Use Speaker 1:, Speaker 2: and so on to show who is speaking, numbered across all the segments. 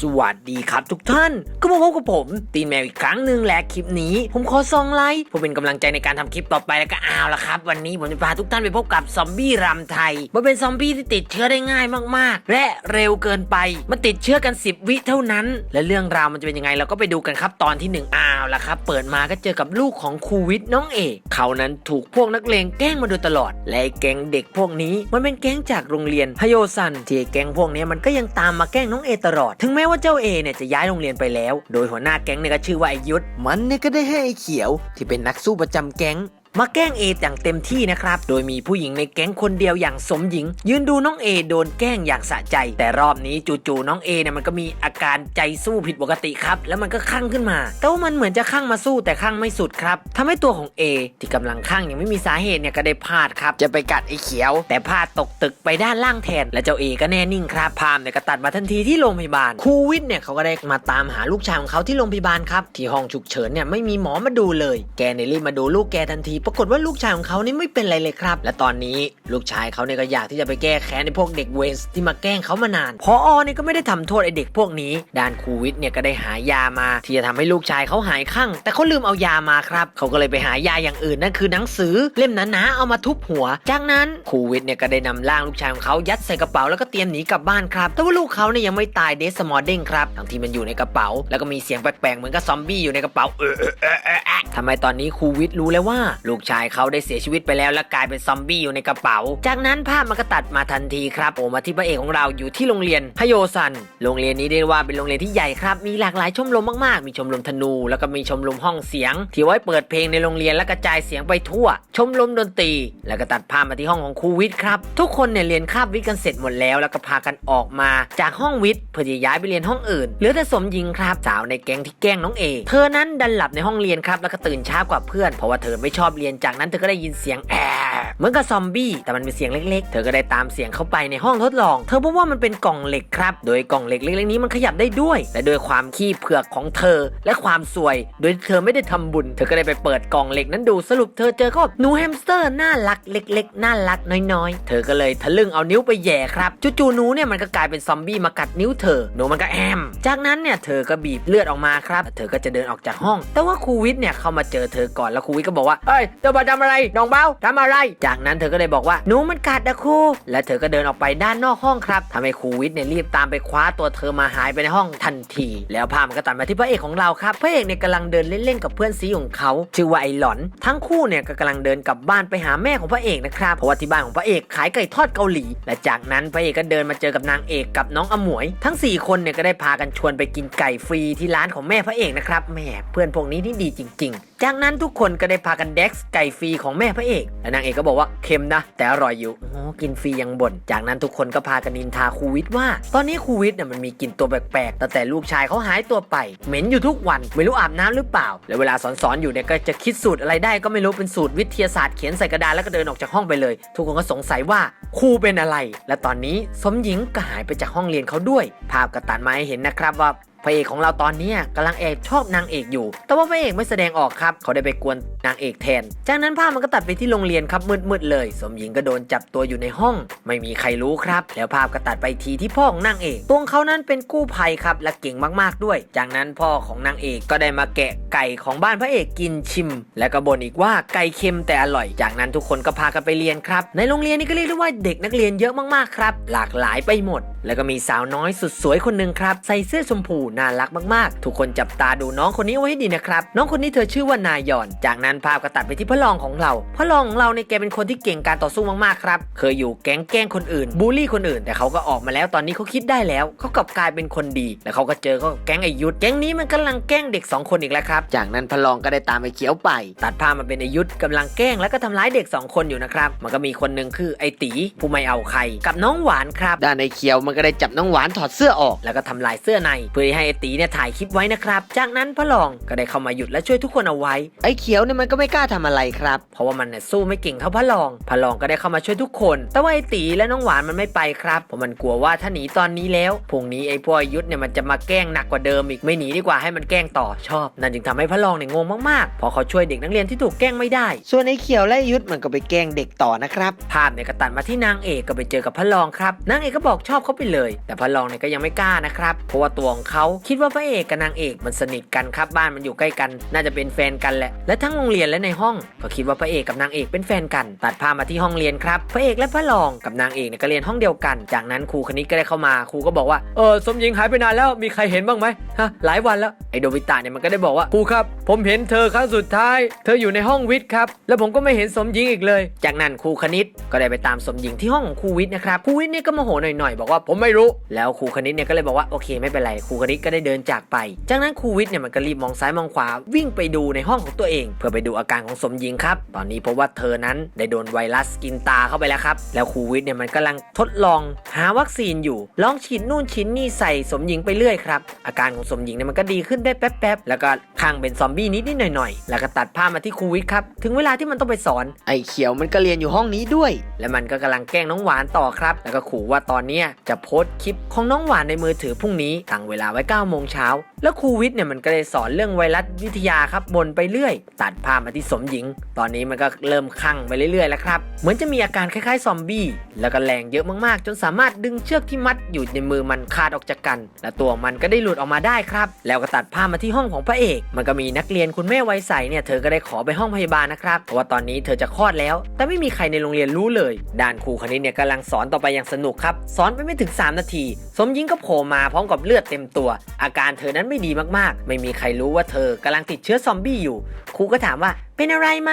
Speaker 1: สวัสดีครับทุกท่าน ก็มาพบกับผม ตีนแมวอีกครั้งหนึ่งและคลิปนี้ ผมขอซองไลค์เพื่อเป็นกำลังใจในการทำคลิปต่อไปแล้วก็เอาละครับ วันนี้ผมจะพาทุกท่านไปพบกับซอมบี้รำไทย มันเป็นซอมบี้ที่ติดเชื้อได้ง่ายมากๆ และเร็วเกินไป มันติดเชื้อกัน 10 วิเท่านั้น และเรื่องราวมันจะเป็นยังไงเราก็ไปดูกันครับตอนที่หนึ่งเอาละครับ เปิดมาก็เจอกับลูกของครูวิทย์น้องเอกเขานั้นถูกพวกนักเลงแกล้งมาโดยตลอด และแก๊งเด็กพวกนี้ มันเป็นแก๊งจากโรงเรียนฮโยซันที่แก๊งพวกนี้มันก็ยังตามมาแกล้งน้องเอตลอดถึงแม้ว่าเจ้าเอเนี่ยจะย้ายโรงเรียนไปแล้ว โดยหัวหน้าแก๊งเนี่ยก็ชื่อว่าไอยุทธมันเนี่ยก็ได้ให้ไอเขียวที่เป็นนักสู้ประจำแก๊ง มาแกล้งเออย่างเต็มที่นะครับ โดยมีผู้หญิงในแก๊งคนเดียวอย่างสมหญิง ยืนดูน้องเอโดนแกล้งอย่างสะใจ แต่รอบนี้จู่ๆน้องเอเนี่ยมันก็มีอาการใจสู้ผิดปกติครับ แล้วมันก็ข้างขึ้นมาแต่ว่ามันเหมือนจะข้างมาสู้แต่ข้างไม่สุดครับทำให้ตัวของเอที่กำลังข้างยังไม่มีสาเหตุเนี่ยก็ได้พลาดครับ จะไปกัดไอ้เขียว แต่พลาดตกตึกไปด้านล่างแทน และเจ้าเอก็แน่นิ่งครับพามเนี่ยก็ตัดมาทันทีที่โรงพยาบาลครูวิทย์เนี่ยเขาก็ได้มาตามหาลูกชายของเขาที่โรงพยาบาลครับที่ห้องฉุกเฉินเนี่ยไม่มีหมอมาดูเลย แกเนี่ยรีบมาดูลูกแกทันทีปรากฏว่าลูกชายของเขานี่ไม่เป็นไรเลยครับ และตอนนี้ลูกชายเขาเนี่ยก็อยากที่จะไปแก้แค้นในพวกเด็กเวสที่มาแกล้งเขามานานพออเนี่ยก็ไม่ได้ทำโทษไอเด็กพวกนี้ ด้านครูวิทย์เนี่ยก็ได้หายามา ที่จะทำให้ลูกชายเขาหายข้างแต่เขาลืมเอายามาครับเขาก็เลยไปหายาอย่างอื่นนั่นคือหนังสือเล่มหนาๆเอามาทุบหัว จากนั้นครูวิทย์เนี่ยก็ได้นำร่างลูกชายของเขายัดใส่กระเป๋าแล้วก็เตรียมหนีกลับบ้านครับ แต่ว่าลูกเขาเนี่ยยังไม่ตายเดสมอร์เด้งครับทั้งที่มันอยู่ในกระเป๋า แล้วก็มีเสียงแปลกๆเหมือนกับซอมบี้อยู่ในกระเป๋าเออเออเออเออเออทำไมตอนนี้ครูวิทย์รู้แล้วว่าลูกชายเขาได้เสียชีวิตไปแล้วและกลายเป็นซอมบี้อยู่ในกระเป๋า จากนั้นภาพมันก็ตัดมาทันทีครับโผล่มาที่พระเอกของเราอยู่ที่โรงเรียนฮโยซัน โรงเรียนนี้เรียกว่าเป็นโรงเรียนที่ใหญ่ครับ มีหลากหลายชมรมมากๆ มีชมรมธนู แล้วก็มีชมรมห้องเสียง ที่ไว้เปิดเพลงในโรงเรียนและกระจายเสียงไปทั่ว ชมรมดนตรี แล้วก็ตัดภาพมาที่ห้องของครูวิทย์ครับ ทุกคนเนี่ยเรียนคาบวิทย์กันเสร็จหมดแล้ว แล้วก็พากันออกมาจากห้องวิทย์เพื่อจะย้ายไปเรียนห้องอื่น เหลือแต่สมหญิงครับสาวในแก๊งที่แกล้งน้องเอ เธอนั้นดันหลับในห้องเรียนครับแล้วก็ตื่นช้ากว่าเพื่อนเพราะว่าเธอไม่ชอบเรียนจากนั้นเธอก็ได้ยินเสียงแอเหมือนกับซอมบี้แต่มันเป็นเสียงเล็กๆ เธอก็ได้ตามเสียงเข้าไปในห้องทดลอง เธอพบว่ามันเป็นกล่องเหล็กครับ โดยกล่องเหล็กเล็กๆนี้มันขยับได้ด้วยและโดยความขี้เผือกของเธอและความสวย โดยเธอไม่ได้ทำบุญ เธอก็ได้ไปเปิดกล่องเหล็กนั้นดูสรุปเธอเจอก็หนูแฮมสเตอร์น่ารักเล็ก ๆ น่ารักน้อยๆ เธอก็เลยทะลึ่งเอานิ้วไปแย่ครับจู่ๆหนูเนี่ยมันก็กลายเป็นซอมบี้มากัดนิ้วเธอหนูมันก็แอม จากนั้นเนี่ยเธอก็บีบเลือดออกมาครับ เธอก็จะเดินออกจากห้อง แต่ว่าครูวิทย์เนี่ยเข้ามาเจอเธอก่อนแล้วครูวิทย์ก็บอกว่าเฮ้ยเธอมาทำอะไรน้องเบ้าทำอะไรจากนั้นเธอก็เลยบอกว่าหนูมันกัดนะครู และเธอก็เดินออกไปด้านนอกห้องครับทำให้ครูวิทย์เนี่ยรีบตามไปคว้าตัวเธอมาหายไปในห้องทันที แล้วภาพมันก็ตัดมาที่พระเอกของเราครับ พระเอกเนี่ยกำลังเดินเล่นๆกับเพื่อนซีของเขา ชื่อว่าไอหลอน ทั้งคู่เนี่ยก็กำลังเดินกลับบ้านไปหาแม่ของพระเอกนะครับ เพราะว่าที่บ้านของพระเอกขายไก่ทอดเกาหลี และจากนั้นพระเอกก็เดินมาเจอกับนางเอกกับน้องอมวย ทั้งสี่คนเนี่ยก็ได้พากันชวนไปกินไก่ฟรีที่ร้านของแม่พระเอกนะครับแหมเพื่อนพวกนี้นี่ดีจริง ๆ จากนั้นทุกคนก็ได้พากันเด็กไก่ฟรีของแม่พระเอกและนางเอกก็บอกว่าเค็มนะ แต่อร่อยอยู่โอ้กินฟรียังบ่นจากนั้นทุกคนก็พากันนินทาครูวิทย์ว่า ตอนนี้ครูวิทย์เนี่ยมันมีกลิ่นตัวแปลกๆแตั้งแต่ลูกชายเขาหายตัวไป เหม็นอยู่ทุกวันไม่รู้อาบน้ำหรือเปล่า แล้วเวลาสอนๆอยู่เนี่ยก็จะคิดสูตรอะไรได้ก็ไม่รู้เป็นสูตรวิทยาศาสตร์เขียนใส่กระดาษแล้วก็เดินออกจากห้องไปเลย ทุกคนก็สงสัยว่าครูเป็นอะไร และตอนนี้สมหญิงก็หายไปจากห้องเรียนเขาด้วย ภาพกระตันมาให้เห็นนะครับว่า พระเอกของเราตอนนี้ยกำลังแอบชอบนางเอกอยู่ แต่ว่าพระเอกไม่แสดงออกครับ เขาได้ไปกวนนางเอกแทน จากนั้นภาพมันก็ตัดไปที่โรงเรียนครับมืดๆเลย สมหญิงก็โดนจับตัวอยู่ในห้อง ไม่มีใครรู้ครับ แล้วภาพก็ตัดไปทีที่พ่อของนางเอกตัวเขานั้นเป็นกู้ภัยครับและเก่งมากๆด้วย จากนั้นพ่อของนางเอกก็ได้มาแกะไก่ของบ้านพระเอกกินชิม แล้วก็บ่นอีกว่าไก่เค็มแต่อร่อย จากนั้นทุกคนก็พากันไปเรียนครับ ในโรงเรียนนี้ก็เรียกได้ว่าเด็กนักเรียนเยอะมากๆครับ หลากหลายไปหมดแล้วก็มีสาวน้อยสุดสวยคนหนึ่งครับ ใส่เสื้อชมพูน่ารักมากๆ ทุกคนจับตาดูน้องคนนี้ไว้ให้ดีนะครับ น้องคนนี้เธอชื่อว่านายอน จากนั้นภาพก็ตัดไปที่พระรองของเรา พระรองของเราเนี่ยแกเป็นคนที่เก่งการต่อสู้มากๆครับ เคยอยู่แก๊งแกล้งคนอื่นบูลลี่คนอื่น แต่เขาก็ออกมาแล้วตอนนี้เขาคิดได้แล้วเขากลับกลายเป็นคนดี แล้วเขาก็เจอเขากับแก๊งไอยุทธแก๊งนี้มันกำลังแกล้งเด็กสองคนอีกแล้วครับ จากนั้นพระรองก็ได้ตามไปเขียวไป ตัดภาพมาเป็นไอยุทธกำลังแกล้งแล้วก็ทำร้ายเด็กสองคนอยู่นะครับมันก็มีคนหนึ่งคือไอตีผู้ไม่เอาใคร กับน้องหวานครับด้านไอเขียวมันก็ได้จับน้องหวานถอดเสื้อออก แล้วก็ทำลายเสื้อใน เพื่อให้ให้ไอตีเนี่ยถ่ายคลิปไว้นะครับ จากนั้นพระรองก็ได้เข้ามาหยุดและช่วยทุกคนเอาไว้ ไอ้เขียวเนี่ยมันก็ไม่กล้าทำอะไรครับ เพราะว่ามันเนี่ยสู้ไม่เก่งเท่าพระรอง พระรองก็ได้เข้ามาช่วยทุกคน แต่ว่าไอตีและน้องหวานมันไม่ไปครับเพราะมันกลัวว่าถ้าหนีตอนนี้แล้วพรุ่งนี้ไอ้พวกอายุทธเนี่ยมันจะมาแกล้งหนักกว่าเดิมอีกไม่หนีดีกว่าให้มันแกล้งต่อชอบ นั่นจึงทำให้พระรองเนี่ยงงมากๆเพราะเขาช่วยเด็กนักเรียนที่ถูกแกล้งไม่ได้ ส่วนไอ้เขียวและไอ้ยุทธมันก็ไปแกล้งเด็กต่อนะครับภาพเนี่ยก็ตัดมาที่นางเอกก็ไปเจอกับพระรองครับนางเอกก็บอกชอบเขาไปเลย แต่พระรองเนี่ยก็ยังไม่กล้านะครับ เพราะว่าตัวของเขาคิดว่าพระเอกกับนางเอกมันสนิทกันครับบ้านมันอยู่ใกล้กัน น่าจะเป็นแฟนกันแหละ และทั้งโรงเรียนและในห้อง ก็คิดว่าพระเอกกับนางเอกเป็นแฟนกัน ตัดภาพมาที่ห้องเรียนครับพระเอกและพระรองกับนางเอกเนี่ยก็เรียนห้องเดียวกัน จากนั้นครูคณิตก็ได้เข้ามาครูก็บอกว่าเออสมหญิงหายไปนานแล้วมีใครเห็นบ้างไหมฮะหลายวันแล้วไอโดบิตะเนี่ยมันก็ได้บอกว่าครูครับ ผมเห็นเธอครั้งสุดท้าย เธออยู่ในห้องวิทย์ครับแล้วผมก็ไม่เห็นสมหญิงอีกเลย จากนั้นครูคณิตก็ได้ไปตามสมหญิงที่ห้องของครูวิทย์นะครับครูวิทย์เนี่ยก็โมโหหน่อยๆบอกว่าผมไม่รู้แล้วครูคณิตเนี่ยก็เลยบอกว่าโอเคไม่เป็นไรครูคณิตก็ได้เดินจากไป จากนั้นครูวิทย์เนี่ยมันก็รีบมองซ้ายมองขวาวิ่งไปดูในห้องของตัวเอง เพื่อไปดูอาการของสมหญิงครับ ตอนนี้พบว่าเธอนั้นได้โดนไวรัสกินตาเข้าไปแล้วครับ แล้วครูวิทย์เนี่ยมันกำลังทดลองหาวัคซีนอยู่ ลองฉีดนู่นฉีดนี่ใส่สมหญิงไปเรื่อยครับ อาการของสมหญิงเนี่ยมันก็ดีขึ้นได้แป๊บๆ แล้วก็ข้างเป็นซอมบี้นิดๆหน่อยๆ แล้วก็ตัดภาพมาที่ครูวิทย์ครับ ถึงเวลาที่มันต้องไปสอน ไอ้เขียวมันก็เรียนอยู่ห้องนี้ด้วย และมันก็กำลังแกล้งน้องหวานต่อครับ แล้วก็ขู่ว่าตอนเนี้ยจะโพสต์คลิปของน้องหวานในมือถือพรุ่งนี้ตั้งเวลาไว้9โมงเช้าแล้วครูวิทย์เนี่ยมันก็เลยสอนเรื่องไวรัสวิทยาครับบนไปเรื่อย ตัดภาพมาที่สมหญิง ตอนนี้มันก็เริ่มคลั่งไปเรื่อยๆแล้วครับเหมือนจะมีอาการคล้ายๆซอมบี้แล้วก็แรงเยอะมากๆ จนสามารถดึงเชือกที่มัดอยู่ในมือมันขาดออกจากกัน และตัวมันก็ได้หลุดออกมาได้ครับ แล้วก็ตัดภาพมาที่ห้องของพระเอก มันก็มีนักเรียนคุณแม่วัยใสเนี่ยเธอก็ได้ขอไปห้องพยาบาลนะครับเพราะว่าตอนนี้เธอจะคลอดแล้ว แต่ไม่มีใครในโรงเรียนรู้เลย ด้านครูคณิตเนี่ยกำลังสอนต่อไปอย่างสนุกครับสอนไปไม่ถึง 3 นาที สมหญิงก็โผล่มาพร้อมกับเลือดเต็มตัว อาการเธอนั้นไม่ดีมากๆ ไม่มีใครรู้ว่าเธอกำลังติดเชื้อซอมบี้อยู่ ครูก็ถามว่าเป็นอะไรไหม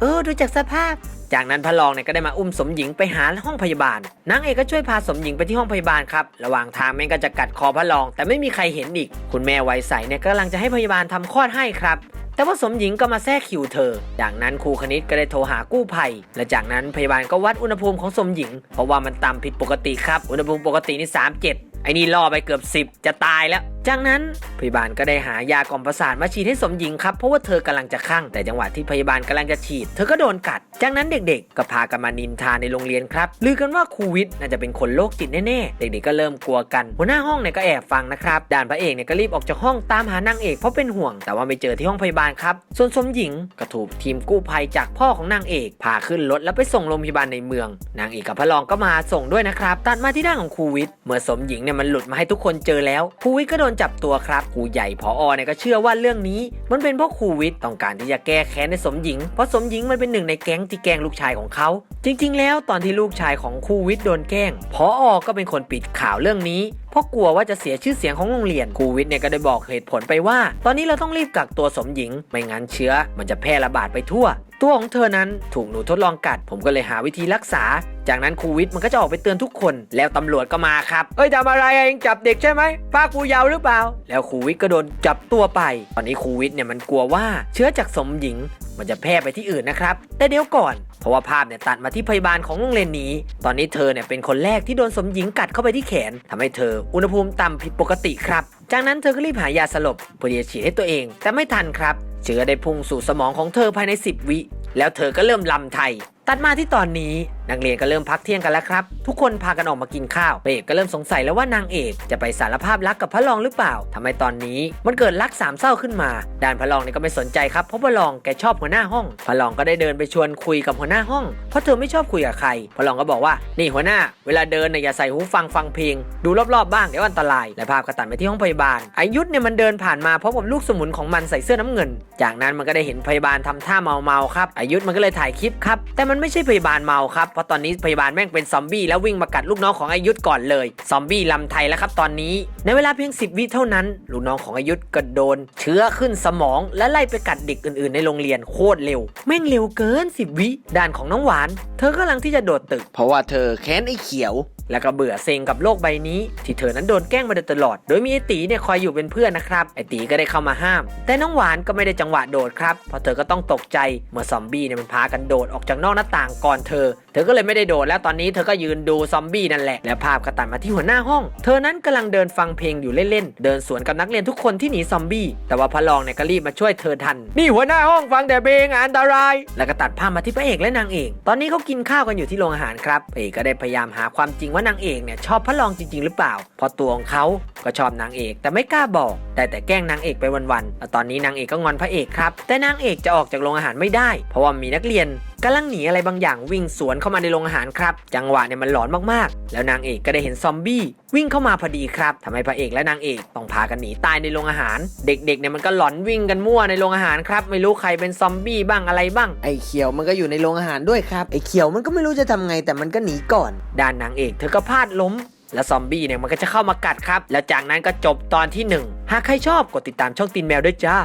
Speaker 1: เออ ดูจากสภาพ จากนั้นพระรองเนี่ยก็ได้มาอุ้มสมหญิงไปหาห้องพยาบาล นางเอกก็ช่วยพาสมหญิงไปที่ห้องพยาบาลครับ ระหว่างทางแม่งก็จะกัดคอพระรอง แต่ไม่มีใครเห็นอีก คุณแม่ไวยใสเนี่ยกำลังจะให้พยาบาลทำคลอดให้ครับแต่ว่าสมหญิงก็มาแทรกคิวเธอ จากนั้นครูคณิตก็ได้โทรหากู้ภัย และจากนั้นพยาบาลก็วัดอุณหภูมิของสมหญิง เพราะว่ามันต่ำผิดปกติครับ อุณหภูมิปกตินี่37 ไอ้นี่ล่อไปเกือบ 10 จะตายแล้ว จากนั้นพยาบาลก็ได้หายากล่อมประสาทมาฉีดให้สมหญิงครับเพราะว่าเธอกำลังจะคลั่งแต่จังหวะที่พยาบาลกำลังจะฉีด เธอก็โดนกัด จากนั้นเด็กๆ ก็พากันมานินทาในโรงเรียนครับลือกันว่าครูวิทย์น่าจะเป็นคนโรคจิตแน่ๆ เด็กๆก็เริ่มกลัวกัน หัวหน้าห้องเนี่ยก็แอบฟังนะครับด่านพระเอกเนี่ยก็รีบออกจากห้องตามหานางเอกเพราะเป็นห่วง แต่ว่าไม่เจอที่ห้องพยาบาลครับส่วนสมหญิงก็ถูกทีมกู้ภัยจากพ่อของนางเอกพาขึ้นรถแล้วไปส่งโรงพยาบาลในเมือง นางเอกกับพระรองก็มาส่งด้วยนะครับตัดมาที่ด้านของครูวิทย์เมื่อสมหญิงเนี่ยมันหลุดมาให้ทุกคนเจอแล้วครูวิทย์ก็โดนจับตัวครับครูใหญ่พออเนี่ยก็เชื่อว่าเรื่องนี้ มันเป็นเพราะครูวิทย์ต้องการที่จะแก้แค้นในสมหญิง เพราะสมหญิงมันเป็นหนึ่งในแก๊งที่แกล้งลูกชายของเขา จริง ๆ แล้วตอนที่ลูกชายของครูวิทย์โดนแกล้งพออก็เป็นคนปิดข่าวเรื่องนี้เพราะกลัวว่าจะเสียชื่อเสียงของโรงเรียนครูวิทย์เนี่ยก็ได้บอกเหตุผลไปว่า ตอนนี้เราต้องรีบกักตัวสมหญิง ไม่งั้นเชื้อมันจะแพร่ระบาดไปทั่ว ตัวของเธอนั้นถูกหนูทดลองกัด ผมก็เลยหาวิธีรักษา จากนั้นครูวิทย์มันก็จะออกไปเตือนทุกคน แล้วตำรวจก็มาครับ เอ้ยทำอะไรเองจับเด็กใช่ไหมภาคูยาวหรือเปล่า แล้วครูวิทย์ก็โดนจับตัวไป ตอนนี้ครูวิทย์เนี่ยมันกลัวว่าเชื้อจากสมหญิงมันจะแพร่ไปที่อื่นนะครับ แต่เดี๋ยวก่อน เพราะว่าภาพเนี่ยตัดมาที่พยาบาลของโรงเรียนนี้ ตอนนี้เธอเนี่ยเป็นคนแรกที่โดนสมหญิงกัดเข้าไปที่แขนทำให้เธออุณหภูมิต่ำผิดปกติครับ จากนั้นเธอก็รีบหายาสลบเพื่อที่จะฉีดให้ตัวเอง แต่ไม่ทันครับ เชื้อได้พุ่งสู่สมองของเธอภายใน 10 วิ แล้วเธอก็เริ่มลำไทย ตัดมาที่ตอนนี้นักเรียนก็เริ่มพักเที่ยงกันแล้วครับ ทุกคนพากันออกมากินข้าวพระเอกก็เริ่มสงสัยแล้วว่านางเอกจะไปสารภาพรักกับพระรองหรือเปล่าทำไมตอนนี้มันเกิดรักสามเศร้าขึ้นมาด้านพระรองนี่ก็ไม่สนใจครับเพราะพระรองแกชอบหัวหน้าห้องพระรองก็ได้เดินไปชวนคุยกับหัวหน้าห้อง เพราะเธอไม่ชอบคุยกับใครพระรองก็บอกว่านี่หัวหน้า เวลาเดินเนี่ยอย่าใส่หูฟังฟังเพลง ดูรอบๆบ้างเดี๋ยวอันตราย และภาพก็ตัดไปที่ห้องพยาบาลอายุธเนี่ยมันเดินผ่านมาพร้อมกับลูกสมุนของมันใส่เสื้อน้ำเงิน จากนั้นมันก็ได้เห็นพยาบาลทำท่าเมาๆครับอายุธมันก็เลยถ่ายคลิปครับแต่มันไม่ใช่พยาบาลเมาครับเพราะตอนนี้พยาบาลแม่งเป็นซอมบี้แล้ววิ่งมากัดลูกน้องของอายุธก่อนเลย ซอมบี้ลำไทยแล้วครับตอนนี้ในเวลาเพียง 10 วิเท่านั้นลูกน้องของอายุธก็โดน เชื้อขึ้นสมองและไล่ไปกัดเด็กอื่นๆ ในโรงเรียนโคตรเร็ว แม่งเร็วเกิน 10 วิด้านของน้องหวาน เธอกำลังที่จะโดดตึก เพราะว่าเธอแค้นไอ้เขียวแล้วก็เบื่อเซ็งกับโลกใบนี้ ที่เธอนั้นโดนแกล้งมาโดยตลอด โดยมีไอตีเนี่ยคอยอยู่เป็นเพื่อนนะครับไอตีก็ได้เข้ามาห้าม แต่น้องหวานก็ไม่ได้จังหวะโดดครับเพราะเธอก็ต้องตกใจเมื่อซอมบี้เนี่ยมันพากันโดดออกจากนอกหน้าต่างก่อนเธอ เธอก็เลยไม่ได้โดดแล้วตอนนี้เธอก็ยืนดูซอมบี้นั่นแหละ แล้วภาพก็ตัดมาที่หัวหน้าห้อง เธอนั้นกำลังเดินฟังเพลงอยู่เล่นๆ เดินสวนกับนักเรียนทุกคนที่หนีซอมบี้ แต่ว่าพระรองเนี่ยก็รีบมาช่วยเธอทัน นี่หัวหน้าห้องฟังแต่เพลงอันตราย แล้วก็ตัดภาพมาที่พระเอกและนางเอก ตอนนี้เขากินข้าวกันอยู่ที่โรงอาหารครับพระเอกก็ได้พยายามหาความจริงว่านางเอกเนี่ยชอบพระรองจริง ๆ หรือเปล่าพราะตัวของเขาก็ชอบนางเอก แต่ไม่กล้าบอก ได้แต่แกล้งนางเอกไปวันๆแล้วตอนนี้นางเอกก็งอนพระเอกครับ แต่นางเอกจะออกจากโรงอาหารไม่ได้ เพราะว่ามีนักเรียน กำลังหนีอะไรบางอย่างวิ่งสวนเข้ามาในโรงอาหารครับ จังหวะเนี่ยมันหลอนมากๆ แล้วนางเอกก็ได้เห็นซอมบี้วิ่งเข้ามาพอดีครับทำให้พระเอกและนางเอกต้องพากันหนีตายในโรงอาหาร เด็กๆเนี่ยมันก็หลอนวิ่งกันมั่วในโรงอาหารครับ ไม่รู้ใครเป็นซอมบี้บ้างอะไรบ้าง
Speaker 2: ไอ้เขียวมันก็อยู่ในโรงอาหารด้วยครับไอ้เขียวมันก็ไม่รู้จะทำไงแต่มันก็หนีก่อน
Speaker 1: ด้านนางเอกเธอก็พลาดล้มแล้วซอมบี้เนี่ยมันก็จะเข้ามากัดครับ แล้วจากนั้นก็จบตอนที่หนึ่งหากใครชอบกดติดตามช่องตีนแมวด้วยจ้า